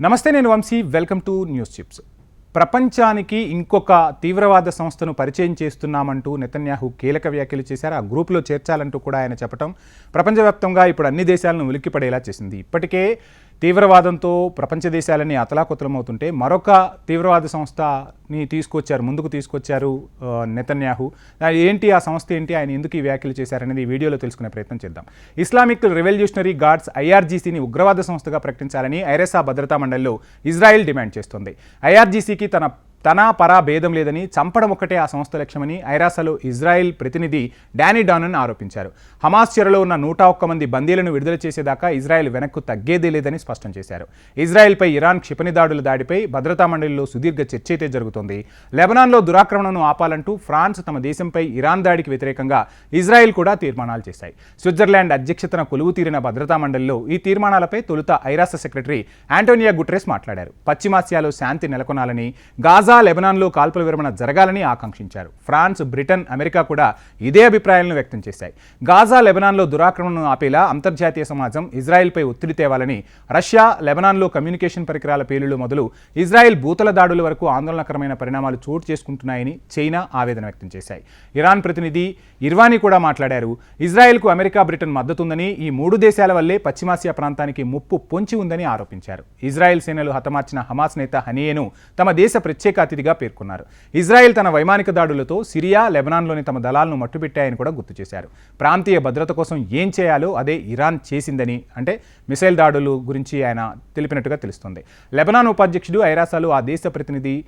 నమస్తే నేను Vamshi welcome to news chips. ప్రపంచానికి ఇంకొక తీవ్రవాద సంస్థను పరిచయం చేస్తున్నామంటూ నెతన్యాహు కీలక వ్యాఖ్యలు చేశారు. ఆ గ్రూపులో చేర్చాలంటూ కూడా ఆయన చెప్పడం ప్రపంచవ్యాప్తంగా ఇప్పుడు అన్ని దేశాలను ఉలిక్కిపడేలా చేసింది. ఇప్పటికే తీవ్రవాదంతో ప్రపంచ దేశాలన్నీ అతలాకుతలమవుతుంటే మరొక తీవ్రవాద సంస్థని తీసుకొచ్చారు ముందుకు తీసుకొచ్చారు నెతన్యాహు. ఏంటి ఆ సంస్థ ఏంటి ఆయన ఎందుకు ఈ వ్యాఖ్యలు చేశారనేది ఈ వీడియోలో తెలుసుకునే ప్రయత్నం చేద్దాం. ఇస్లామిక్ రెవల్యూషనరీ గార్డ్స్ ఐఆర్జీసీని ఉగ్రవాద సంస్థగా ప్రకటించాలని ఐరెసా భద్రతా మండలిలో ఇజ్రాయెల్ డిమాండ్ చేస్తోంది. ఐఆర్జీసీకి తన తనా పరా భేదం లేదని చంపడం ఒక్కటే ఆ సంస్థ లక్ష్యమని ఐరాసలో ఇజ్రాయెల్ ప్రతినిధి డానీ డానన్ ఆరోపించారు. హమాస్ చెరలో ఉన్న నూట ఒక్క మంది బందీలను విడుదల చేసేదాకా ఇజ్రాయెల్ వెనక్కు తగ్గేదే లేదని స్పష్టం చేశారు. ఇజ్రాయెల్పై ఇరాన్ క్షిపణి దాడుల దాడిపై భద్రతా మండలిలో సుదీర్ఘ చర్చ అయితే జరుగుతోంది. లెబనాన్లో దురాక్రమణను ఆపాలంటూ ఫ్రాన్స్ తమ దేశంపై ఇరాన్ దాడికి వ్యతిరేకంగా ఇజ్రాయెల్ కూడా తీర్మానాలు చేశాయి. స్విట్జర్లాండ్ అధ్యక్షతన కొలువు తీరిన భద్రతా మండలిలో ఈ తీర్మానాలపై తొలుత ఐరాస సెక్రటరీ ఆంటోనియా గుట్రెస్ మాట్లాడారు. పశ్చిమాసియాలో శాంతి నెలకొనాలని గాజా లెబనాన్లో కాల్పుల విరమణ జరగాలని ఆకాంక్షించారు. ఫ్రాన్స్ బ్రిటన్ అమెరికా కూడా ఇదే అభిప్రాయాలను వ్యక్తం చేశాయి. గాజా లెబనాన్లో దురాక్రమణను ఆపేలా అంతర్జాతీయ సమాజం ఇజ్రాయెల్పై ఒత్తిడి తేవాలని రష్యా లెబనాన్లో కమ్యూనికేషన్ పరికరాల పేలుళ్ళు మొదలు ఇజ్రాయెల్ భూతల దాడుల వరకు ఆందోళనకరమైన పరిణామాలు చోటు చేసుకుంటున్నాయని చైనా ఆవేదన వ్యక్తం చేశాయి. ఇరాన్ ప్రతినిధి ఇర్వానీ కూడా మాట్లాడారు. ఇజ్రాయెల్కు అమెరికా బ్రిటన్ మద్దతుందని ఈ మూడు దేశాల వల్లే పశ్చిమాసియా ప్రాంతానికి ముప్పు పొంచి ఉందని ఆరోపించారు. ఇజ్రాయెల్ సేనలు హతమార్చిన హమాస్ నేత హనియేను తమ దేశ ప్రత్యేక అతిథిగా పేర్కొన్నారు. ఇజ్రాయెల్ తన వైమానిక దాడులతో సిరియా లెబనాన్లోని తమ దళాలను మట్టుపెట్టాయని కూడా గుర్తు చేశారు. ప్రాంతీయ భద్రత కోసం ఏం చేయాలో అదే ఇరాన్ చేసిందని అంటే మిసైల్ దాడులు గురించి ఆయన తెలిపినట్టుగా తెలుస్తుంది. లెబనాన్ ఉపాధ్యక్షుడు ఐరాసాలు ఆ దేశ ప్రతినిధి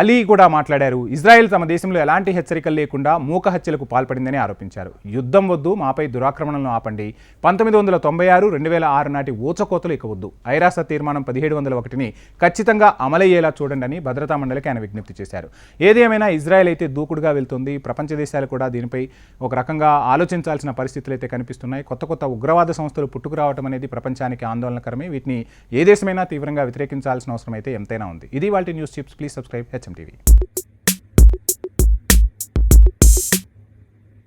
అలీ కూడా మాట్లాడారు ఇజ్రాయెల్ తమ దేశంలో ఎలాంటి హెచ్చరికలు లేకుండా మూక హత్యలకు పాల్పడిందని ఆరోపించారు. యుద్ధం వద్దు మాపై దురాక్రమణలను ఆపండి. పంతొమ్మిది వందల తొంభై ఆరు రెండు వేల ఆరు నాటి ఊచకోతలు ఇక వద్దు ఐరాస తీర్మానం పదిహేడు వందల ఒకటిని ఖచ్చితంగా అమలయ్యేలా చూడండి అని భద్రతా మండలికి ఆయన విజ్ఞప్తి చేశారు. ఏదేమైనా ఇజ్రాయెల్ అయితే దూకుడుగా వెళ్తుంది. ప్రపంచ దేశాలు కూడా దీనిపై ఒక రకంగా ఆలోచించాల్సిన పరిస్థితులు అయితే కనిపిస్తున్నాయి. కొత్త కొత్త ఉగ్రవాద సంస్థలు పుట్టుకురావడం అనేది ప్రపంచానికి ఆందోళనకరమే. వీటిని ఏ దేశమైనా తీవ్రంగా వ్యతిరేకించాల్సిన అవసరం అయితే ఎంతైనా ఉంది. ఇది వాళ్ళ news chips. Please subscribe. HMTV.